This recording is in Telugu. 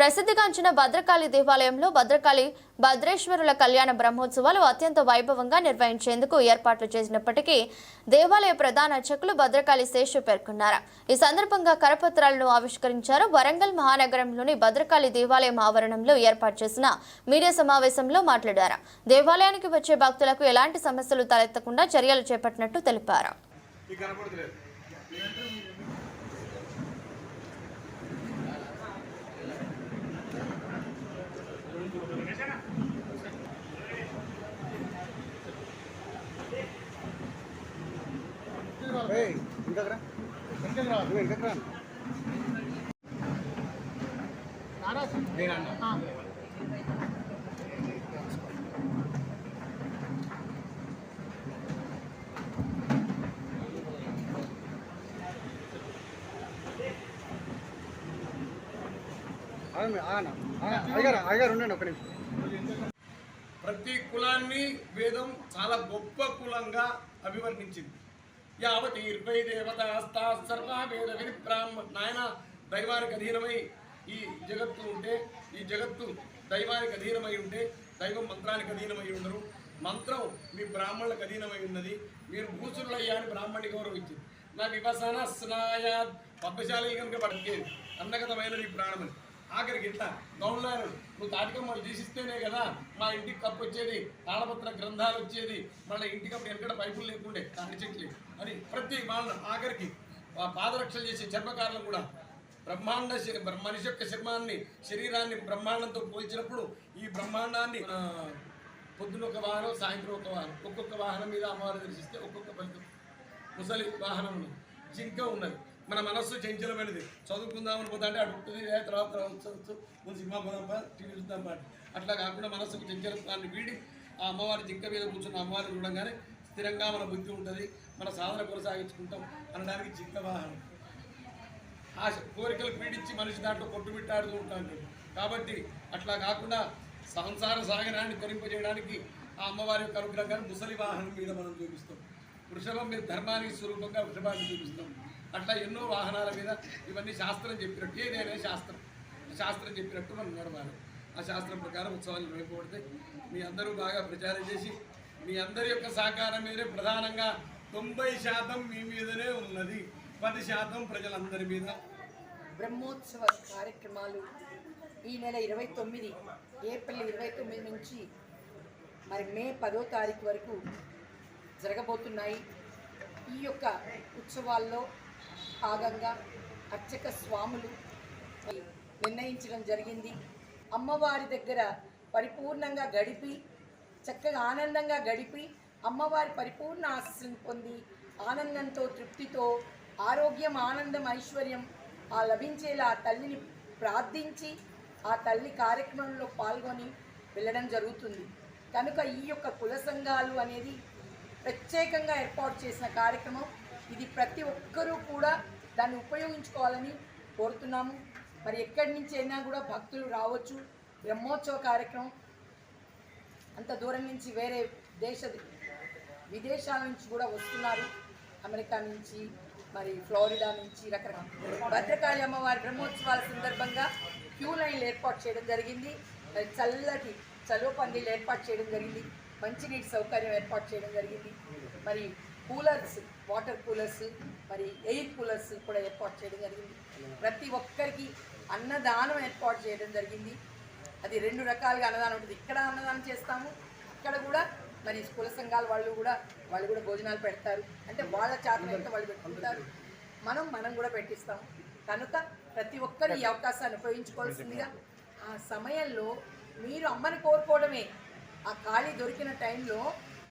ప్రసిద్ధిగాంచిన భద్రకాళి దేవాలయంలో భద్రకాళి భద్రేశ్వరుల కళ్యాణ బ్రహ్మోత్సవాలు అత్యంత వైభవంగా నిర్వహించేందుకు ఏర్పాట్లు చేసినప్పటికీ దేవాలయ ప్రధాన అర్చకులు భద్రకాళి శేషు పేర్కొన్నారు. ఈ సందర్భంగా కరపత్రాలను ఆవిష్కరించారు. వరంగల్ మహానగరంలోని భద్రకాళి దేవాలయం ఆవరణంలో ఏర్పాటు చేసిన మీడియా సమావేశంలో మాట్లాడారు. దేవాలయానికి వచ్చే భక్తులకు ఎలాంటి సమస్యలు తలెత్తకుండా చర్యలు చేపట్టినట్టు తెలిపారు. Hey, you got it? You? ప్రతి కులాన్ని వేదం చాలా గొప్ప కులంగా అభివర్ణించింది. యావతి ఇరవై దేవత సర్వ వేద విధి బ్రాహ్మ నాయన దైవానికి అధీనమై ఈ జగత్తు ఉంటే ఈ జగత్తు దైవానికి అధీనమై ఉంటే దైవం మంత్రానికి అధీనమై ఉండరు. మంత్రం మీ బ్రాహ్మణులకు అధీనమై ఉన్నది. మీరు భూసురులయ్యా అని బ్రాహ్మణి గౌరవించింది. నా వివసన స్నాయ పద్మశాలి కనుక పడితే అన్నగతమైనది ఈ ప్రాణమని. ఆఖరికి ఇట్లా గౌన్నారు నువ్వు తాటికమ్మలు తీసిస్తేనే కదా మా ఇంటికి కప్పు వచ్చేది తాళపత్ర గ్రంథాలు వచ్చేది. మళ్ళీ ఇంటికి అప్పుడు ఎక్కడ పైపులు లేకుండే తాటి చెట్లు. అని ప్రతి వాళ్ళ ఆఖరికి పాదరక్షలు చేసే చర్మకారులు కూడా బ్రహ్మాండ మనిషి యొక్క చర్మాన్ని శరీరాన్ని బ్రహ్మాండంతో పోల్చినప్పుడు ఈ బ్రహ్మాండాన్ని పొద్దున ఒక వాహనం సాయంత్రం ఒక వాహనం ఒక్కొక్క వాహనం మీద అమ్మవారు దర్శిస్తే ఒక్కొక్క ఫలితం. ముసలి వాహనం ఉన్నది జింక ఉన్నది. మన మనస్సు చంచలమైనది. చదువుకుందామని పోతా అంటే అటు ఉంటుంది తర్వాత తర్వాత ముందు సినిమా పోదాం టీవీ చూద్దాం అట్లా కాకుండా మనస్సుకు చంచలత్వాన్ని వీడి ఆ అమ్మవారి జింక మీద కూర్చున్న అమ్మవారిని చూడంగానే స్థిరంగా మన బుద్ధి ఉంటుంది మన సాధన కొనసాగించుకుంటాం అనడానికి జింక వాహనం. ఆశ కోరికలు పీడించి మనిషి దాంట్లో కొట్టుమిట్టాడుతూ ఉంటాడు కాబట్టి అట్లా కాకుండా సంసార సాగరాన్ని కొనింపజేయడానికి ఆ అమ్మవారి యొక్క అనుగ్రహాన్ని ముసలి వాహనం మీద మనం చూపిస్తాం. వృషభం మీద ధర్మానికి స్వరూపంగా వృషభాన్ని చూపిస్తాం. అట్లా ఎన్నో వాహనాల మీద ఇవన్నీ శాస్త్రం చెప్పినట్టు ఏదైనా శాస్త్రం శాస్త్రం చెప్పినట్టు మనం నడవాలి. ఆ శాస్త్రం ప్రకారం ఉత్సవాలు నిర్వహింపబడితే మీ అందరూ బాగా ప్రచారం చేసి మీ అందరి యొక్క సహకారం మీదే ప్రధానంగా తొంభై శాతం మీ మీదనే ఉన్నది. పది శాతం ప్రజలందరి మీద. బ్రహ్మోత్సవ కార్యక్రమాలు ఈ నెల ఇరవై తొమ్మిది ఏప్రిల్ ఇరవై తొమ్మిది నుంచి మరి మే పదో తారీఖు వరకు జరగబోతున్నాయి. ఈ యొక్క ఉత్సవాల్లో భాగంగా అర్చక స్వాములు నిర్ణయించడం జరిగింది. అమ్మవారి దగ్గర పరిపూర్ణంగా గడిపి చక్కగా ఆనందంగా గడిపి అమ్మవారి పరిపూర్ణ ఆశస్సును పొంది ఆనందంతో తృప్తితో ఆరోగ్యం ఆనందం ఐశ్వర్యం ఆ లభించేలా ఆ తల్లిని ప్రార్థించి ఆ తల్లి కార్యక్రమంలో పాల్గొని వెళ్ళడం జరుగుతుంది. కనుక ఈ యొక్క కుల సంఘాలు అనేది ప్రత్యేకంగా ఏర్పాటు చేసిన కార్యక్రమం. ఇది ప్రతి ఒక్కరూ కూడా దాన్ని ఉపయోగించుకోవాలని కోరుతున్నాము. మరి ఎక్కడి నుంచి అయినా కూడా భక్తులు రావచ్చు. బ్రహ్మోత్సవ కార్యక్రమం అంత దూరం నుంచి వేరే దేశ విదేశాల నుంచి కూడా వస్తున్నారు. అమెరికా నుంచి మరి ఫ్లోరిడా నుంచి రకరకాల భద్రకాళి అమ్మవారి బ్రహ్మోత్సవాల సందర్భంగా క్యూ లైన్లు ఏర్పాటు చేయడం జరిగింది. మరి చల్లటి చలువ పందిళ్ళు ఏర్పాటు చేయడం జరిగింది. మంచినీటి సౌకర్యం ఏర్పాటు చేయడం జరిగింది. మరి కూలర్స్ వాటర్ కూలర్స్ మరి ఎయిర్ కూలర్స్ కూడా ఏర్పాటు చేయడం జరిగింది. ప్రతి ఒక్కరికి అన్నదానం ఏర్పాటు చేయడం జరిగింది. అది రెండు రకాలుగా అన్నదానం ఉంటుంది. ఇక్కడ అన్నదానం చేస్తాము అక్కడ కూడా మరి కుల సంఘాల వాళ్ళు కూడా వాళ్ళు కూడా భోజనాలు పెడతారు. అంటే వాళ్ళ చేత వాళ్ళు పెట్టుకుంటారు. మనం మనం కూడా పెట్టిస్తాం కనుక ప్రతి ఒక్కరు ఈ అవకాశాన్ని ఉపయోగించుకోవాల్సిందిగా ఆ సమయంలో మీరు అమ్మని కోరుకోవడమే. ఆ ఖాళీ దొరికిన టైంలో